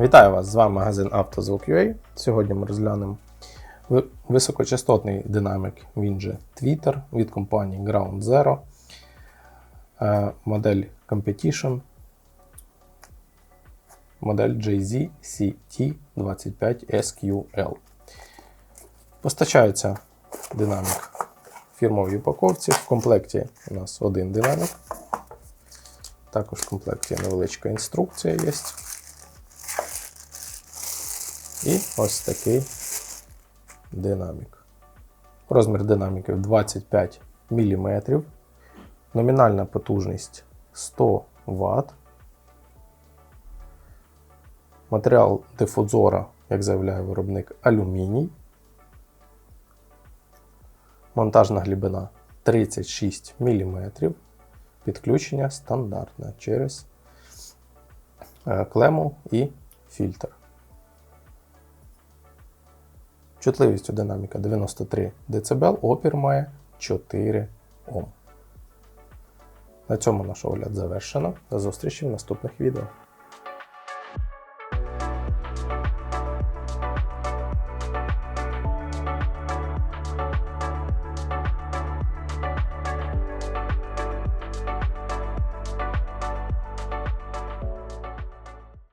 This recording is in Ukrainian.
Вітаю вас! З вами магазин «Автозвук.UA». Сьогодні ми розглянемо високочастотний динамік, він же Twitter від компанії Ground Zero, е, модель Competition, модель JZ CT25SQL. Постачається динамік в фірмовій упаковці. В комплекті у нас один динамік. Також в комплекті невеличка інструкція є. І ось такий динамік. Розмір динаміків 25 мм. Номінальна потужність 100 Вт. Матеріал дифузора, як заявляє виробник, алюміній. Монтажна глибина 36 мм. Підключення стандартне через е, клему і фільтр. Чутливість у динаміка 93 дБ, опір має 4 Ом. На цьому наш огляд завершено. До зустрічі в наступних відео.